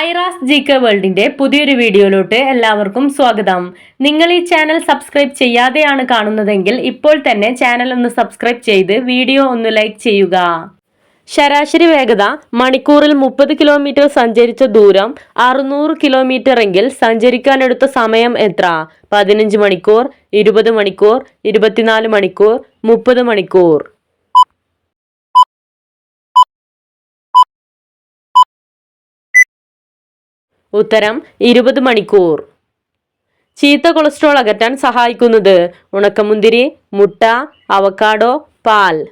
Aira's G K വേൾഡിന്റെ പുതിയൊരു വീഡിയോയിലോട്ട് എല്ലാവർക്കും സ്വാഗതം. നിങ്ങൾ ഈ ചാനൽ സബ്സ്ക്രൈബ് ചെയ്യാതെയാണ് കാണുന്നതെങ്കിൽ ഇപ്പോൾ തന്നെ ചാനൽ ഒന്ന് സബ്സ്ക്രൈബ് ചെയ്ത് വീഡിയോ ഒന്ന് ലൈക്ക് ചെയ്യുക. ശരാശരി വേഗത മണിക്കൂറിൽ മുപ്പത് കിലോമീറ്റർ സഞ്ചരിച്ച ദൂരം അറുന്നൂറ് കിലോമീറ്റർ എങ്കിൽ സഞ്ചരിക്കാനെടുത്ത സമയം എത്ര? പതിനഞ്ച് മണിക്കൂർ ഇരുപത് മണിക്കൂർ ഇരുപത്തിനാല് മണിക്കൂർ മുപ്പത് മണിക്കൂർ. ഉത്തരം ഇരുപത് മണിക്കൂർ. ചീത്ത കൊളസ്ട്രോൾ അകറ്റാൻ സഹായിക്കുന്നത് ഉണക്കമുന്തിരി മുട്ട അവക്കാഡോ പാൽ.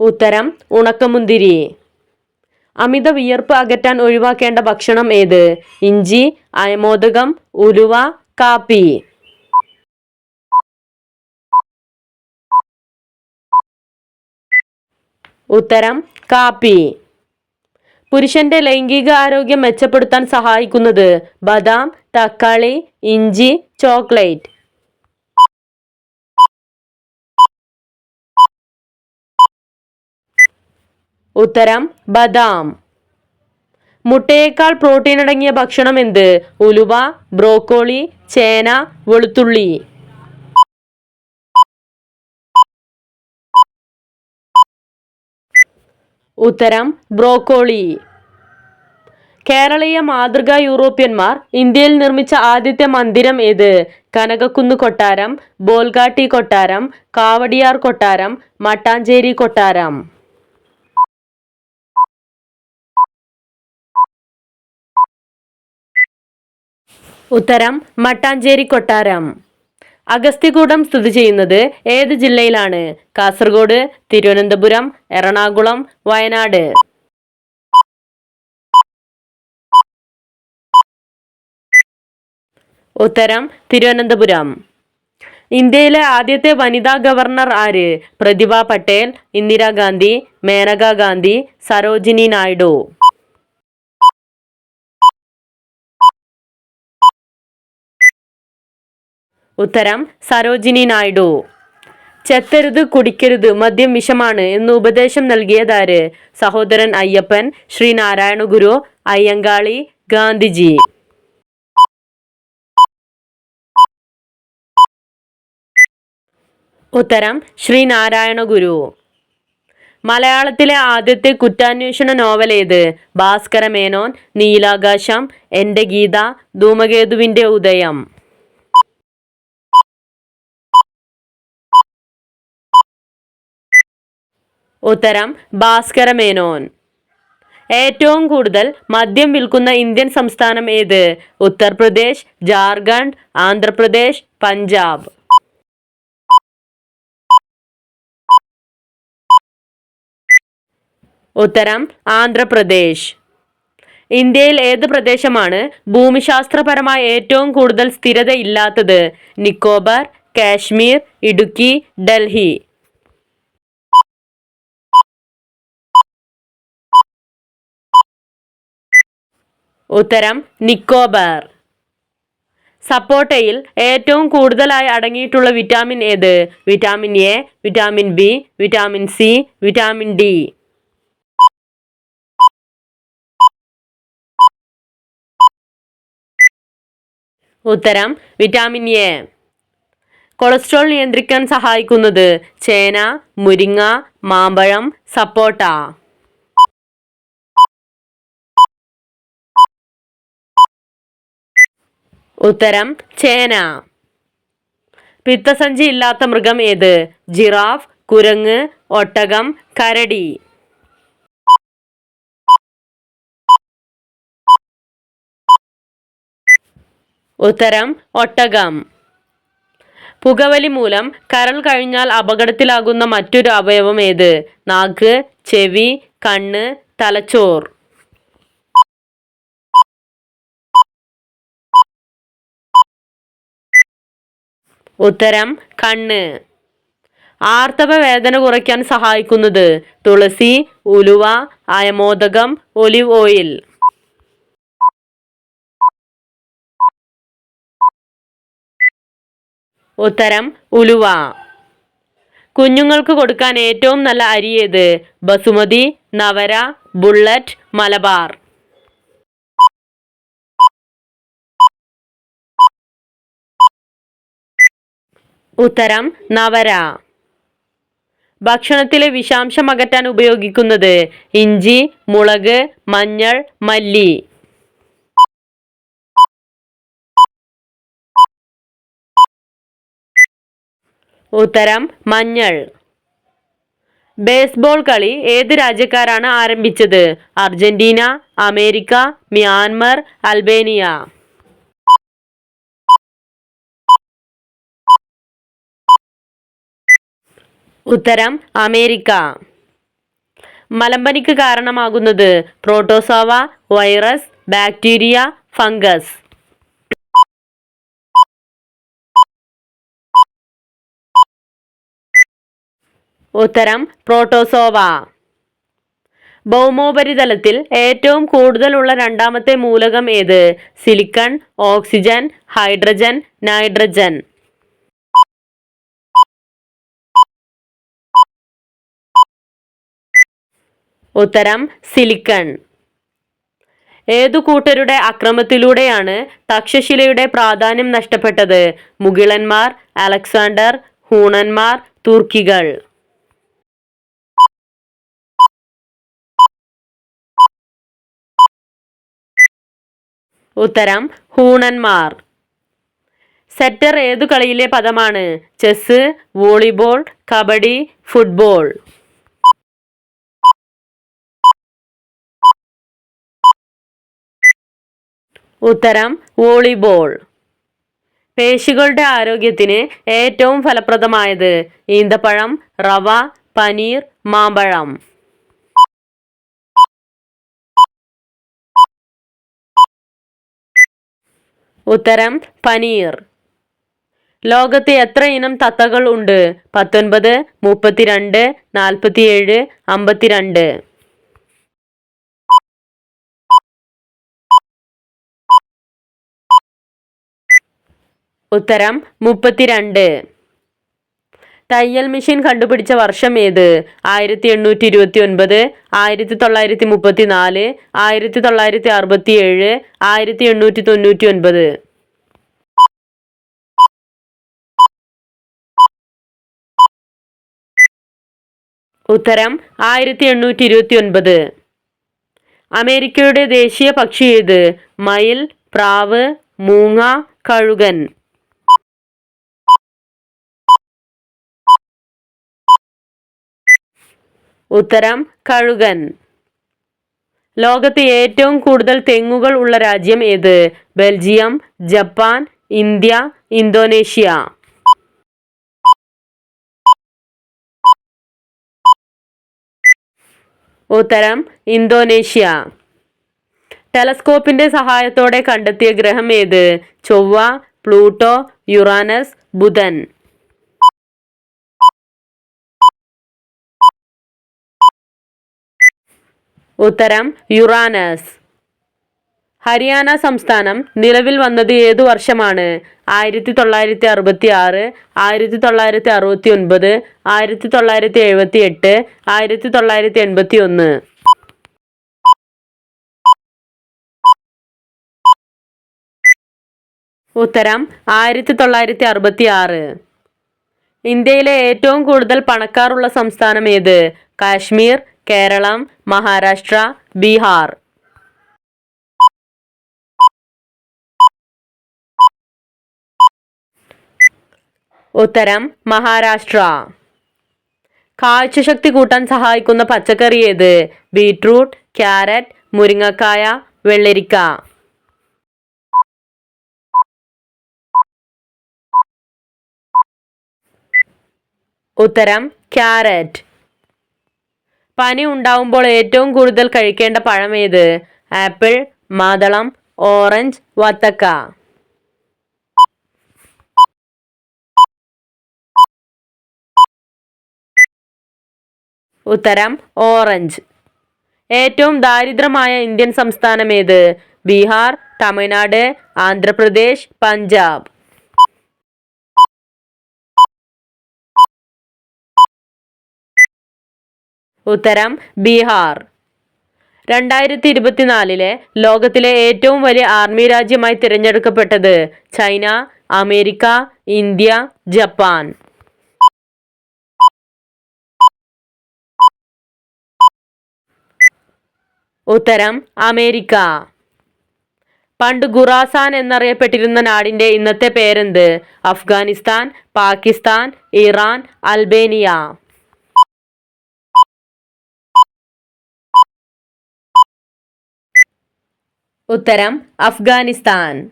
ഉത്തരം ഉണക്കമുന്തിരി. അമിത വിയർപ്പ് അകറ്റാൻ ഒഴിവാക്കേണ്ട ഭക്ഷണം ഏത്? ഇഞ്ചി അയമോദകം ഉലുവ കാപ്പി. ഉത്തരം കാപ്പി. പുരുഷന്റെ ലൈംഗിക ആരോഗ്യം മെച്ചപ്പെടുത്താൻ സഹായിക്കുന്നത് ബദാം തക്കാളി ഇഞ്ചി ചോക്ലേറ്റ്. ഉത്തരം ബദാം. മുട്ടയേക്കാൾ പ്രോട്ടീൻ അടങ്ങിയ ഭക്ഷണം എന്ത്? ഉലുവ ബ്രോക്കോളി ചേന വെളുത്തുള്ളി. ഉത്തരം ബ്രോക്കോളി. കേരളീയ മാതൃകാ യൂറോപ്യന്മാർ ഇന്ത്യയിൽ നിർമ്മിച്ച ആദ്യത്തെ മന്ദിരം ഏത്? കനകക്കുന്ന് കൊട്ടാരം ബോൽഗാട്ടി കൊട്ടാരം കാവടിയാർ കൊട്ടാരം മട്ടാഞ്ചേരി കൊട്ടാരം. ഉത്തരം മട്ടാഞ്ചേരി കൊട്ടാരം. അഗസ്ത്യകൂടം സ്ഥിതി ചെയ്യുന്നത് ഏത് ജില്ലയിലാണ്? കാസർഗോഡ് തിരുവനന്തപുരം എറണാകുളം വയനാട്. ഉത്തരം തിരുവനന്തപുരം. ഇന്ത്യയിലെ ആദ്യത്തെ വനിതാ ഗവർണർ ആര്? പ്രതിഭ പട്ടേൽ ഇന്ദിരാഗാന്ധി മേനകാ ഗാന്ധി സരോജിനി നായിഡു. ഉത്തരം സരോജിനി നായിഡു. ചെത്തരുത് കുടിക്കരുത് മദ്യം വിഷമാണ് എന്ന് ഉപദേശം നൽകിയതാര്? സഹോദരൻ അയ്യപ്പൻ ശ്രീ നാരായണ ഗുരു അയ്യങ്കാളി ഗാന്ധിജി. ഉത്തരം ശ്രീ നാരായണ ഗുരു. മലയാളത്തിലെ ആദ്യത്തെ കുറ്റാന്വേഷണ നോവൽ ഏത്? ഭാസ്കര മേനോൻ നീലാകാശം എന്റെ ഗീത ധൂമകേതുവിന്റെ ഉദയം. ഉത്തരം ഭാസ്കര മേനോൻ. ഏറ്റവും കൂടുതൽ മദ്യം വിൽക്കുന്ന ഇന്ത്യൻ സംസ്ഥാനം ഏത്? ഉത്തർപ്രദേശ് ജാർഖണ്ഡ് ആന്ധ്രാപ്രദേശ് പഞ്ചാബ്. ഉത്തരം ആന്ധ്രാപ്രദേശ്. ഇന്ത്യയിൽ ഏത് പ്രദേശമാണ് ഭൂമിശാസ്ത്രപരമായി ഏറ്റവും കൂടുതൽ സ്ഥിരതയില്ലാത്തത്? നിക്കോബാർ കാശ്മീർ ഇടുക്കി ഡൽഹി. ഉത്തരം നിക്കോബാർ. സപ്പോട്ടയിൽ ഏറ്റവും കൂടുതലായി അടങ്ങിയിട്ടുള്ള വിറ്റാമിൻ ഏത്? Vitamin A vitamin B vitamin C vitamin D. ഉത്തരം വിറ്റാമിൻ എ. കൊളസ്ട്രോൾ നിയന്ത്രിക്കാൻ സഹായിക്കുന്നത് ചേന മുരിങ്ങ മാമ്പഴം സപ്പോട്ട. ഉത്തരം ചേന. പിത്തസഞ്ചി ഇല്ലാത്ത മൃഗം ഏത്? ജിറാഫ് കുരങ്ങ് ഒട്ടകം കരടി. ഉത്തരം ഒട്ടകം. പുകവലി മൂലം കരൾ കഴിഞ്ഞാൽ അപകടത്തിലാകുന്ന മറ്റൊരു അവയവം ഏത്? നാക്ക് ചെവി കണ്ണ് തലച്ചോർ. ഉത്തരം കണ്ണ്. ആർത്തവ വേദന കുറയ്ക്കാൻ സഹായിക്കുന്നത് തുളസി ഉലുവ അയമോദകം ഒലിവ് ഓയിൽ. ഉത്തരം ഉലുവ. കുഞ്ഞുങ്ങൾക്ക് കൊടുക്കാൻ ഏറ്റവും നല്ല അരി ഏത്? ബസുമതി നവര ബുള്ളറ്റ് മലബാർ. ഉത്തരം നവര. ഭക്ഷണത്തിലെ വിഷാംശം അകറ്റാൻ ഉപയോഗിക്കുന്നത് ഇഞ്ചി മുളക് മഞ്ഞൾ മല്ലി. ഉത്തരം മഞ്ഞൾ. ബേസ്ബോൾ കളി ഏത് രാജ്യക്കാരാണ് ആരംഭിച്ചത്? Argentina America Myanmar Albania. ഉത്തരം അമേരിക്ക. മലമ്പനിക്ക് കാരണമാകുന്നത് പ്രോട്ടോസോവ വൈറസ് ബാക്ടീരിയ ഫംഗസ്. ഉത്തരം പ്രോട്ടോസോവ. ഭൗമോപരിതലത്തിൽ ഏറ്റവും കൂടുതലുള്ള രണ്ടാമത്തെ മൂലകം ഏത്? Silicon oxygen hydrogen nitrogen. ഉത്തരം സിലിക്കൺ. ഏതു കൂട്ടരുടെ അക്രമത്തിലൂടെയാണ് തക്ഷശിലയുടെ പ്രാധാന്യം നഷ്ടപ്പെട്ടത്? മുഗിളന്മാർ അലക്സാണ്ടർ ഹൂണന്മാർ തുർക്കികൾ. ഉത്തരം ഹൂണന്മാർ. സെറ്റർ ഏതു കളിയിലെ പദമാണ്? Chess volleyball kabaddi football. ഉത്തരം വോളിബോൾ. പേശികളുടെ ആരോഗ്യത്തിന് ഏറ്റവും ഫലപ്രദമായത് ഈന്തപ്പഴം റവ പനീർ മാമ്പഴം. ഉത്തരം പനീർ. ലോകത്ത് എത്ര ഇനം തത്തകൾ ഉണ്ട്? പത്തൊൻപത് മുപ്പത്തിരണ്ട് നാൽപ്പത്തിയേഴ് അമ്പത്തിരണ്ട്. ഉത്തരം മുപ്പത്തിരണ്ട്. തയ്യൽ മെഷീൻ കണ്ടുപിടിച്ച വർഷം ഏത്? ആയിരത്തി എണ്ണൂറ്റി ഇരുപത്തി ഒൻപത് ആയിരത്തി തൊള്ളായിരത്തി മുപ്പത്തി നാല് ആയിരത്തി തൊള്ളായിരത്തി അറുപത്തി ഏഴ് ആയിരത്തി എണ്ണൂറ്റി തൊണ്ണൂറ്റി ഒൻപത് ഉത്തരം ആയിരത്തി എണ്ണൂറ്റി ഇരുപത്തി ഒൻപത് അമേരിക്കയുടെ ദേശീയ പക്ഷി ഏത്? മയിൽ പ്രാവ് മൂങ്ങ കഴുകൻ. ഉത്തരം കഴുകൻ. ലോകത്ത് ഏറ്റവും കൂടുതൽ തെങ്ങുകൾ ഉള്ള രാജ്യം ഏത്? Belgium Japan India Indonesia. ഉത്തരം ഇന്തോനേഷ്യ. ടെലസ്കോപ്പിന്റെ സഹായത്തോടെ കണ്ടെത്തിയ ഗ്രഹം ഏത്? ചൊവ്വ പ്ലൂട്ടോ യുറാനസ് ബുധൻ. ഉത്തരം യുറാനസ്. ഹരിയാന സംസ്ഥാനം നിലവിൽ വന്നത് ഏതു വർഷമാണ്? ആയിരത്തി തൊള്ളായിരത്തി അറുപത്തി ആറ് ആയിരത്തി തൊള്ളായിരത്തി അറുപത്തി ഒൻപത് ആയിരത്തി തൊള്ളായിരത്തി എഴുപത്തി എട്ട് ആയിരത്തി തൊള്ളായിരത്തി എൺപത്തി ഒന്ന് ഉത്തരം ആയിരത്തി തൊള്ളായിരത്തി അറുപത്തി ആറ് ഇന്ത്യയിലെ ഏറ്റവും കൂടുതൽ പണക്കാറുള്ള സംസ്ഥാനം ഏത്? കാശ്മീർ കേരളം മഹാരാഷ്ട്ര ബീഹാർ. ഉത്തരം മഹാരാഷ്ട്ര. കാഴ്ചശക്തി കൂട്ടാൻ സഹായിക്കുന്ന പച്ചക്കറി ഏത്? ബീട്രൂട്ട് ക്യാരറ്റ് മുരിങ്ങക്കായ വെള്ളരിക്ക. ഉത്തരം ക്യാരറ്റ്. പനി ഉണ്ടാവുമ്പോൾ ഏറ്റവും കൂടുതൽ കഴിക്കേണ്ട പഴം ഏത് ആപ്പിൾ മാതളം ഓറഞ്ച് വത്തക്ക. ഉത്തരം ഓറഞ്ച്. ഏറ്റവും ദാരിദ്ര്യമായ ഇന്ത്യൻ സംസ്ഥാനം ഏത് ബീഹാർ തമിഴ്നാട് ആന്ധ്രാപ്രദേശ് പഞ്ചാബ്. ഉത്തരം ബീഹാർ. രണ്ടായിരത്തി ഇരുപത്തിനാലിലെ ലോകത്തിലെ ഏറ്റവും വലിയ ആർമി രാജ്യമായി തിരഞ്ഞെടുക്കപ്പെട്ടത് ചൈന അമേരിക്ക ഇന്ത്യ ജപ്പാൻ. ഉത്തരം അമേരിക്ക. പണ്ട് ഖുറാസാൻ എന്നറിയപ്പെട്ടിരുന്ന നാടിന്റെ ഇന്നത്തെ പേരെന്ത്? Afghanistan Pakistan Iran Albania. ഉത്തരം അഫ്ഗാനിസ്ഥാൻ.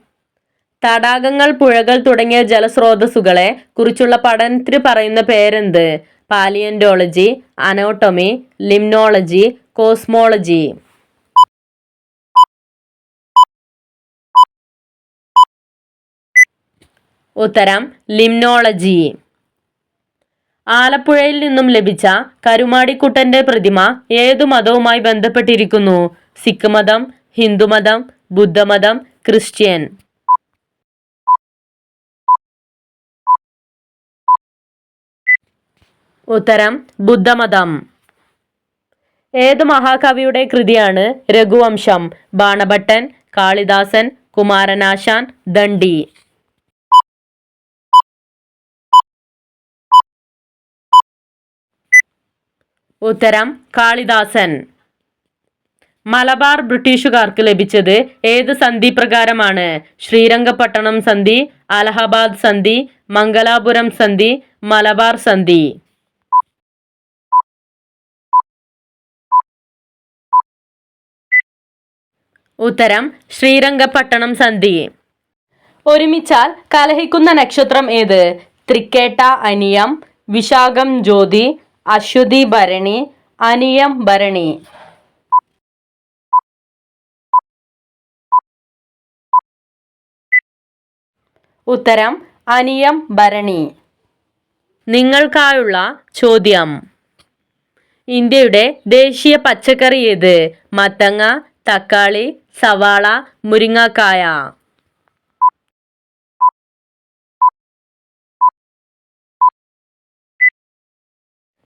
തടാകങ്ങൾ പുഴകൾ തുടങ്ങിയ ജലസ്രോതസ്സുകളെ കുറിച്ചുള്ള പഠനത്തിന് പറയുന്ന പേരെന്ത്? Paleontology anatomy limnology cosmology. ഉത്തരം ലിംനോളജി. ആലപ്പുഴയിൽ നിന്നും ലഭിച്ച കരുമാടിക്കുട്ടന്റെ പ്രതിമ ഏതു മതവുമായി ബന്ധപ്പെട്ടിരിക്കുന്നു? സിഖ് മതം ഹിന്ദുമതം ബുദ്ധമതം ക്രിസ്ത്യൻ. ഉത്തരം ബുദ്ധമതം. ഏത് മഹാകവിയുടെ കൃതിയാണ് രഘുവംശം? ബാണഭട്ടൻ കാളിദാസൻ കുമാരനാശാൻ ദണ്ഡി. ഉത്തരം കാളിദാസൻ. മലബാർ ബ്രിട്ടീഷുകാർക്ക് ലഭിച്ചത് ഏത് സന്ധി പ്രകാരമാണ്? ശ്രീരംഗപട്ടണം സന്ധി അലഹബാദ് സന്ധി മംഗലാപുരം സന്ധി മലബാർ സന്ധി. ഉത്തരം ശ്രീരംഗപട്ടണം സന്ധി. ഒരുമിച്ചാൽ കലഹിക്കുന്ന നക്ഷത്രം ഏത്? തൃക്കേട്ട അനിയം വിശാഖം ജ്യോതി അശ്വതി ഭരണി അനിയം ഭരണി. ഉത്തരം അനിയം ഭരണി. നിങ്ങൾക്കായുള്ള ചോദ്യം. ഇന്ത്യയുടെ ദേശീയ പച്ചക്കറി ഏത്? മത്തങ്ങ തക്കാളി സവാള മുരിങ്ങക്കായ.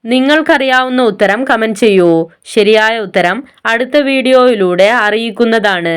നിങ്ങൾക്കറിയാവുന്ന ഉത്തരം കമന്റ് ചെയ്യൂ. ശരിയായ ഉത്തരം അടുത്ത വീഡിയോയിലൂടെ അറിയിക്കുന്നതാണ്.